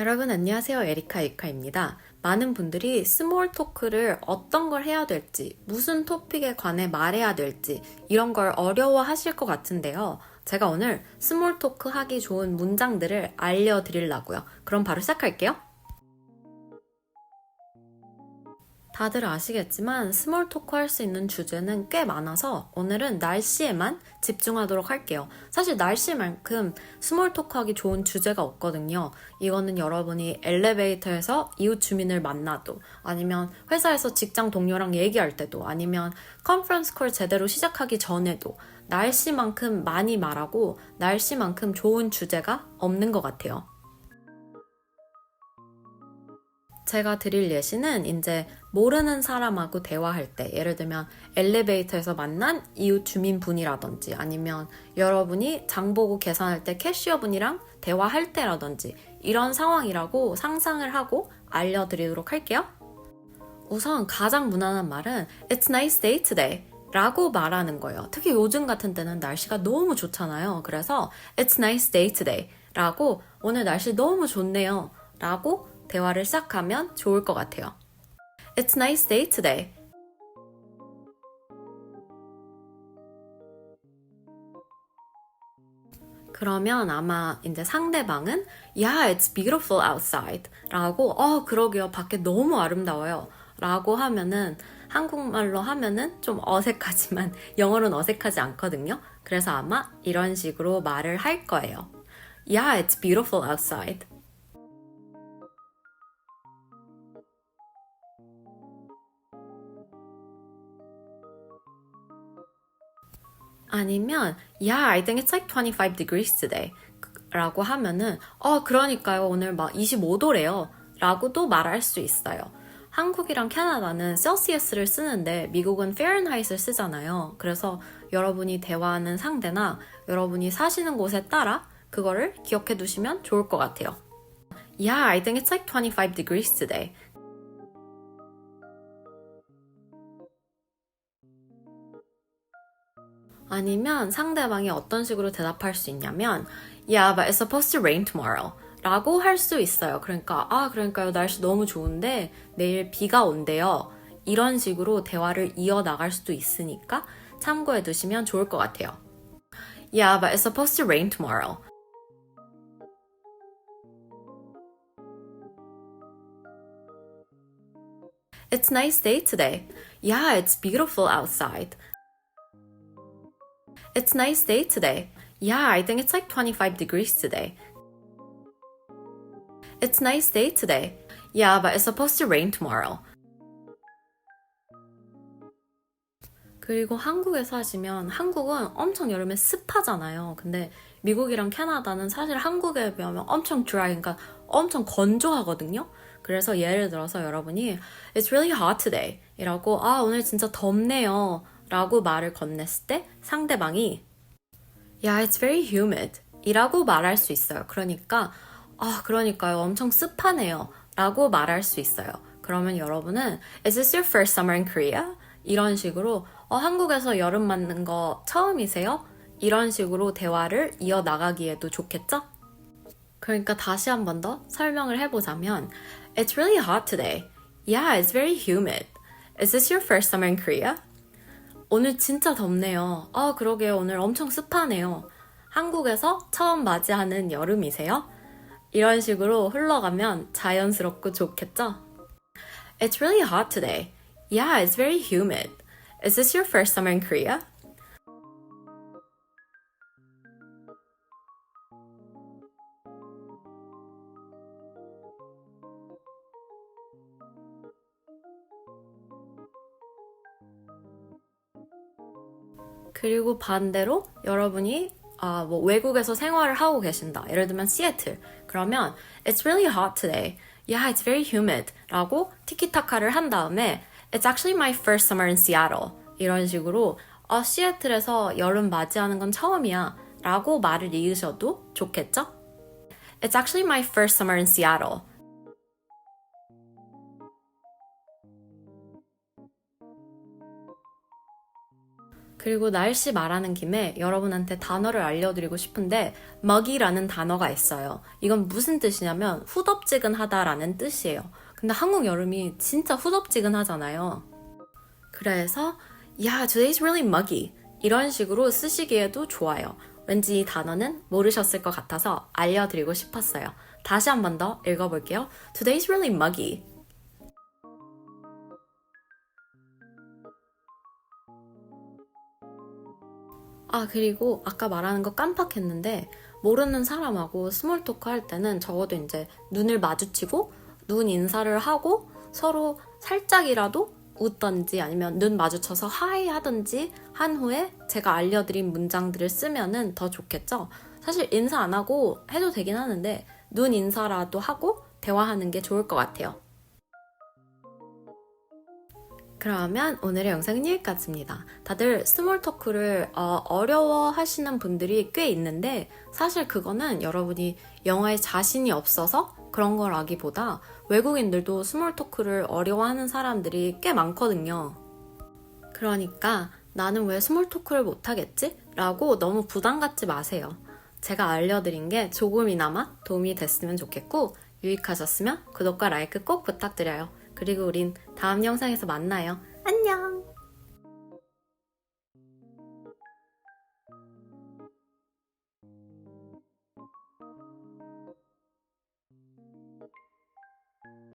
여러분 안녕하세요. 에리카 에리카입니다. 많은 분들이 스몰 토크를 어떤 걸 해야 될지, 무슨 토픽에 관해 말해야 될지 이런 걸 어려워 하실 것 같은데요. 제가 오늘 스몰 토크 하기 좋은 문장들을 알려 드리려고요. 그럼 바로 시작할게요. 다들 아시겠지만 스몰 토크 할 수 있는 주제는 꽤 많아서 오늘은 날씨에만 집중하도록 할게요. 사실 날씨만큼 스몰 토크 하기 좋은 주제가 없거든요. 이거는 여러분이 엘리베이터에서 이웃 주민을 만나도 아니면 회사에서 직장 동료랑 얘기할 때도 아니면 컨퍼런스 콜 제대로 시작하기 전에도 날씨만큼 많이 말하고 날씨만큼 좋은 주제가 없는 것 같아요. 제가 드릴 예시는 이제 모르는 사람하고 대화할 때 예를 들면 엘리베이터에서 만난 이웃 주민분이라든지 아니면 여러분이 장 보고 계산할 때 캐시어분이랑 대화할 때라든지 이런 상황이라고 상상을 하고 알려드리도록 할게요. 우선 가장 무난한 말은 It's nice day today 라고 말하는 거예요. 특히 요즘 같은 때는 날씨가 너무 좋잖아요. 그래서 It's nice day today 라고 오늘 날씨 너무 좋네요 라고 대화를 시작하면 좋을 것 같아요. It's nice day today. 그러면 아마 상대방은 Yeah, it's beautiful outside 라고 어, 그러게요. 밖에 너무 아름다워요. 라고 하면은 한국말로 하면은 좀 어색하지만 영어로는 어색하지 않거든요. 그래서 아마 이런 식으로 말을 할 거예요. Yeah, it's beautiful outside. 아니면 Yeah, I think it's like 25 degrees today. 라고 하면은 어 그러니까요. 오늘 막 25도래요. 라고도 말할 수 있어요. 한국이랑 캐나다는 셀시어스를 쓰는데 미국은 페어나이트를 쓰잖아요. 그래서 여러분이 대화하는 상대나 여러분이 사시는 곳에 따라 그거를 기억해 두시면 좋을 것 같아요. Yeah, I think it's like 25 degrees today. 아니면 상대방이 어떤 식으로 대답할 수 있냐면 Yeah, but it's supposed to rain tomorrow. 라고 할 수 있어요. 그러니까 아, 그러니까요. 날씨 너무 좋은데 내일 비가 온대요. 이런 식으로 대화를 이어 나갈 수도 있으니까 참고해 두시면 좋을 것 같아요. Yeah, but it's supposed to rain tomorrow. It's nice day today. Yeah, it's beautiful outside. It's nice day today. Yeah, I think it's like 25 degrees today. It's nice day today. Yeah, but it's supposed to rain tomorrow. 그리고 한국에 사시면 한국은 엄청 여름에 습하잖아요. 근데 미국이랑 캐나다는 사실 한국에 비하면 엄청 dry, 그러니까 엄청 건조하거든요. 그래서 예를 들어서 여러분이 It's really hot today 이라고 아 오늘 진짜 덥네요 라고 말을 건넸을 때 상대방이 Yeah, it's very humid 이라고 말할 수 있어요. 그러니까 아 그러니까요 엄청 습하네요 라고 말할 수 있어요. 그러면 여러분은 Is this your first summer in Korea? 이런 식으로 어, 한국에서 여름 맞는 거 처음이세요? 이런 식으로 대화를 이어나가기에도 좋겠죠? 그러니까 다시 한 번 더 설명을 해보자면 It's really hot today. Yeah, it's very humid. Is this your first summer in Korea? 오늘 진짜 덥네요. 아, 그러게요. 오늘 엄청 습하네요. 한국에서 처음 맞이하는 여름이세요? 이런 식으로 흘러가면 자연스럽고 좋겠죠? It's really hot today. Yeah, it's very humid. Is this your first summer in Korea? 그리고 반대로 여러분이 아, 뭐 외국에서 생활을 하고 계신다. 예를 들면 시애틀. 그러면 It's really hot today. Yeah, it's very humid. 라고 티키타카를 한 다음에 It's actually my first summer in Seattle. 이런 식으로 어, 시애틀에서 여름 맞이하는 건 처음이야. 라고 말을 이으셔도 좋겠죠? It's actually my first summer in Seattle. 그리고 날씨 말하는 김에 여러분한테 단어를 알려드리고 싶은데 muggy라는 단어가 있어요. 이건 무슨 뜻이냐면 후덥지근하다라는 뜻이에요. 근데 한국 여름이 진짜 후덥지근하잖아요. 그래서 yeah, today's really muggy 이런 식으로 쓰시기에도 좋아요. 왠지 이 단어는 모르셨을 것 같아서 알려드리고 싶었어요. 다시 한 번 더 읽어볼게요. Today's really muggy. 아, 그리고 아까 말하는 거 깜빡했는데, 모르는 사람하고 스몰 토크 할 때는 적어도 이제 눈을 마주치고, 눈 인사를 하고, 서로 살짝이라도 웃던지 아니면 눈 마주쳐서 하이 하던지 한 후에 제가 알려드린 문장들을 쓰면은 더 좋겠죠? 사실 인사 안 하고 해도 되긴 하는데, 눈 인사라도 하고 대화하는 게 좋을 것 같아요. 그러면 오늘의 영상은 여기까지입니다. 다들 스몰 토크를 어, 려워 하시는 분들이 꽤 있는데 사실 그거는 여러분이 영어에 자신이 없어서 그런 걸 아기보다 외국인들도 스몰 토크를 어려워하는 사람들이 꽤 많거든요. 그러니까 나는 왜 스몰 토크를 못하겠지? 라고 너무 부담 갖지 마세요. 제가 알려드린 게 조금이나마 도움이 됐으면 좋겠고 유익하셨으면 구독과 라이크 꼭 부탁드려요. 그리고 우린 다음 영상에서 만나요. 안녕!